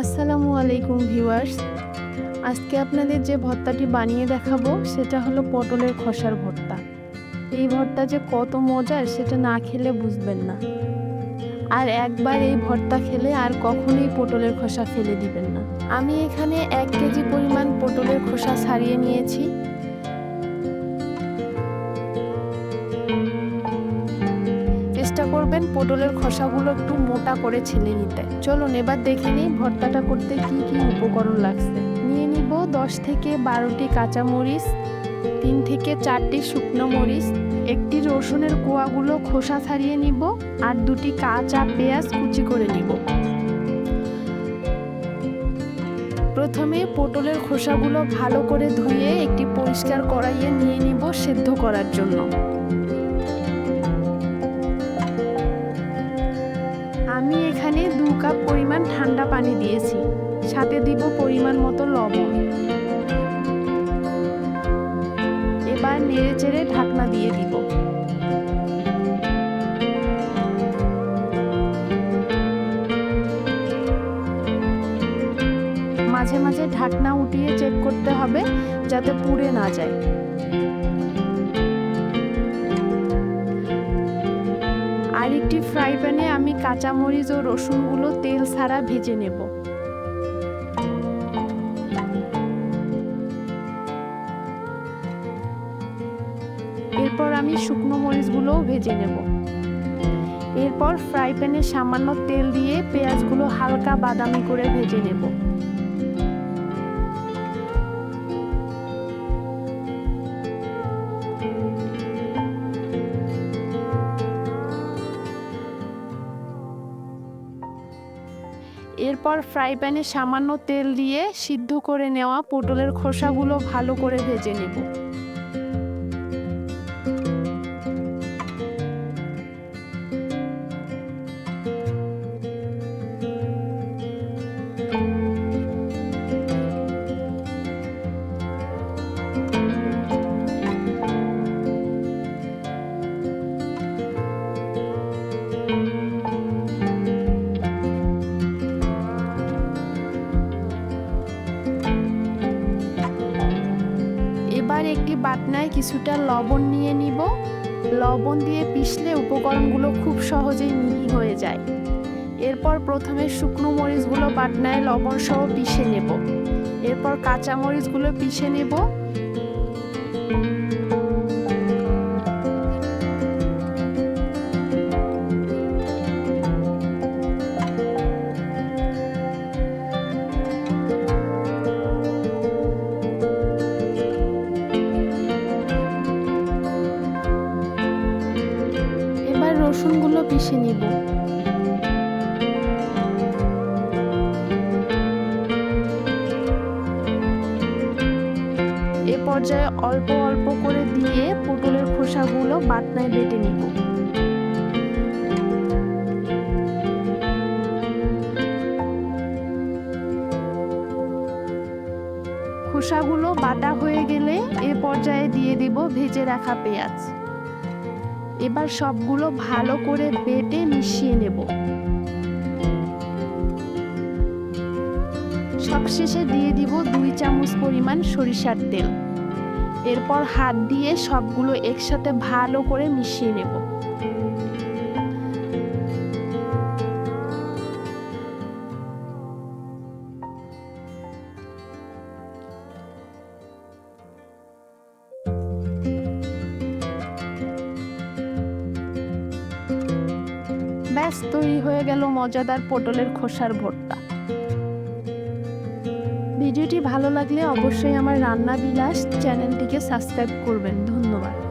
আসসালামু আলাইকুম ভিউয়ার্স। আজকে আপনাদের যে ভর্তাটি বানিয়ে দেখাবো, সেটা হলো পটলের খসার ভর্তা। এই ভর্তা যে কত মজার, সেটা না খেলে বুঝবেন না। আর একবার এই ভর্তা খেলে আর কখনোই পটলের খোসা ফেলে দিবেন না। আমি এখানে এক কেজি পরিমাণ পটলের খোসা ছাড়িয়ে নিয়েছি। চেষ্টা করবেন পটলের খোসাগুলো একটু মোটা করে ছেলে নিতে। চলুন, এবার দেখে নিই ভর্তাটা করতে কি কি উপকরণ লাগছে। নিয়ে নিব দশ থেকে বারোটি কাঁচামরিচ, তিন থেকে চারটি শুকনো মরিচ, একটি রসুনের কোয়াগুলো খোসা ছাড়িয়ে নিব আর দুটি কাঁচা পেঁয়াজ কুচি করে নিব। প্রথমে পটলের খোসাগুলো ভালো করে ধুয়ে একটি পরিষ্কার কড়াইয়ে নিয়ে নিব সেদ্ধ করার জন্য। আমি এখানে দু কাপ পরিমাণ ঠান্ডা পানি দিয়েছি। সাথে দিব পরিমাণ মতো লবণ। এবার নেড়ে চেড়ে ঢাকনা দিয়ে দিব। মাঝে মাঝে ঢাকনা উঠিয়ে চেক করতে হবে যাতে পুড়ে না যায়। একটি ফ্রাই প্যানে আমি কাঁচামরিচ ও রসুনগুলো তেল ছাড়া ভেজে নেব। এরপর আমি শুকনো মরিচগুলোও ভেজে নেব। এরপর ফ্রাই প্যানে সামান্য তেল দিয়ে পেঁয়াজগুলো হালকা বাদামি করে ভেজে নেব। এরপর ফ্রাই প্যানে সামান্য তেল দিয়ে সিদ্ধ করে নেওয়া পটলের খোসাগুলো ভালো করে ভেজে নেব। বাটনায় কিছুটা লবণ নিয়ে নিব। লবণ দিয়ে পিষলে উপকরণগুলো খুব সহজেই মিহি হয়ে যায়। এরপর প্রথমে শুকনো মরিচগুলো বাটনায় লবণ সহ পিষে নেব। এরপর কাঁচা মরিচগুলো পিষে নেব। রসুনগুলো পিষে নিব এ পর্যায়ে অল্প অল্প করে দিয়ে পটলের খোসাগুলো বাটনায় বেটে নিব। খোসাগুলো বাটা হয়ে গেলে এ পর্যায়ে দিয়ে দিব ভেজে রাখা পেঁয়াজ। এবার সবগুলো ভালো করে বেটে মিশিয়ে নেব। সবশেষে দিয়ে দিব দুই চামচ পরিমাণ সরিষার তেল। এরপর হাত দিয়ে সবগুলো একসাথে ভালো করে মিশিয়ে নেব। ব্যাস তৈরি হয়ে গেল মজাদার পটলের খোসার ভর্তা। ভিডিওটি ভালো লাগলে অবশ্যই আমার রান্না বিলাস চ্যানেলটিকে সাবস্ক্রাইব করবেন।